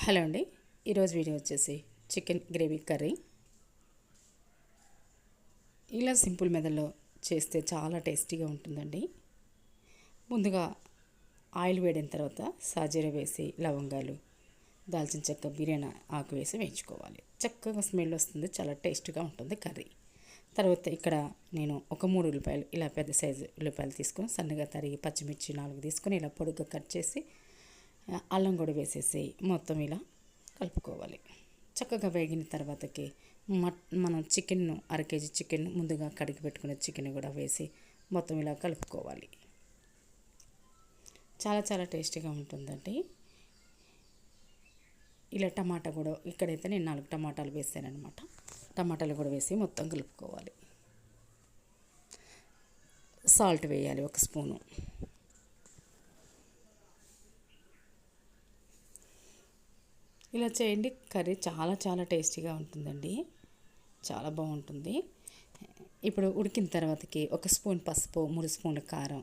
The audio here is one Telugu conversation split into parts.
హలో అండి. ఈరోజు వీడియో వచ్చేసి చికెన్ గ్రేవీ కర్రీ. ఇలా సింపుల్ మెథడ్లో చేస్తే చాలా టేస్టీగా ఉంటుందండి. ముందుగా ఆయిల్ వేడిన తర్వాత సాజీర వేసి లవంగాలు దాల్చిన చెక్క బిర్యానీ ఆకు వేసి వేయించుకోవాలి. చక్కగా స్మెల్ వస్తుంది చాలా టేస్ట్గా ఉంటుంది కర్రీ. తర్వాత ఇక్కడ నేను ఒక మూడు ఉల్లిపాయలు ఇలా పెద్ద సైజు ఉల్లిపాయలు తీసుకొని సన్నగా తరిగి పచ్చిమిర్చి నాలుగు తీసుకొని ఇలా పొడుగ్గా కట్ చేసి అల్లం కూడా వేసేసి మొత్తం ఇలా కలుపుకోవాలి. చక్కగా వేగిన తర్వాతకి మట్ మనం చికెన్ను అర కేజీ చికెన్ ముందుగా కడిగి పెట్టుకున్న చికెన్ కూడా వేసి మొత్తం ఇలా కలుపుకోవాలి. చాలా చాలా టేస్టీగా ఉంటుందండి. ఇలా టమాటా కూడా ఇక్కడైతే నేను నాలుగు టమాటాలు వేసానమాట అనమాట టమాటాలు కూడా వేసి మొత్తం కలుపుకోవాలి. సాల్ట్ వేయాలి ఒక స్పూను. ఇలా చేయండి. కర్రీ చాలా చాలా టేస్టీగా ఉంటుందండి. చాలా బాగుంటుంది. ఇప్పుడు ఉడికిన తర్వాతకి ఒక స్పూన్ పసుపు మూడు స్పూన్ల కారం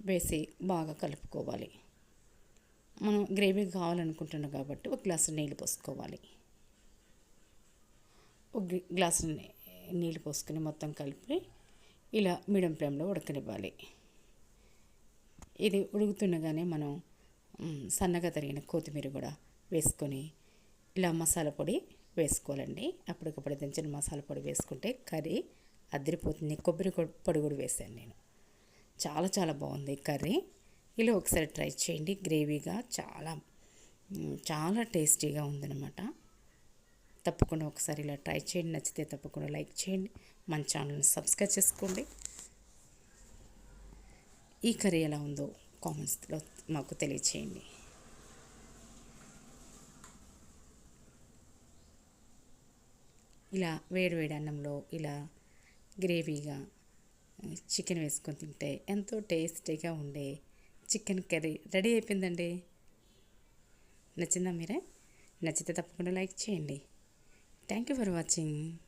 వేసి బాగా కలుపుకోవాలి. మనం గ్రేవీ కావాలనుకుంటున్నాం కాబట్టి ఒక గ్లాసు నీళ్ళు పోసుకోవాలి. ఒక గ్లాసు నీళ్ళు పోసుకొని మొత్తం కలిపి ఇలా మీడియం ఫ్లేమ్లో ఉడకనివ్వాలి. ఇది ఉడుకుతుండగానే మనం సన్నగా తరిగిన కొత్తిమీర కూడా వేసుకొని ఇలా మసాలా పొడి వేసుకోవాలండి. అప్పటికప్పుడు దించిన మసాలా పొడి వేసుకుంటే కర్రీ అదిరిపోతుంది. కొబ్బరి పొడి కూడా వేసాను నేను. చాలా చాలా బాగుంది కర్రీ. ఇలా ఒకసారి ట్రై చేయండి. గ్రేవీగా చాలా చాలా టేస్టీగా ఉందన్నమాట. తప్పకుండా ఒకసారి ఇలా ట్రై చేయండి. నచ్చితే తప్పకుండా లైక్ చేయండి. మన ఛానల్ని సబ్స్క్రైబ్ చేసుకోండి. ఈ కర్రీ ఎలా ఉందో కామెంట్స్లో మాకు తెలియచేయండి. ఇలా వేడివేడి అన్నంలో ఇలా గ్రేవీగా చికెన్ వేసుకొని తింటే ఎంతో టేస్టీగా ఉండే చికెన్ కర్రీ రెడీ అయిపోయిందండి. నచ్చిందా మీరే? నచ్చితే తప్పకుండా లైక్ చేయండి. Thank you for watching.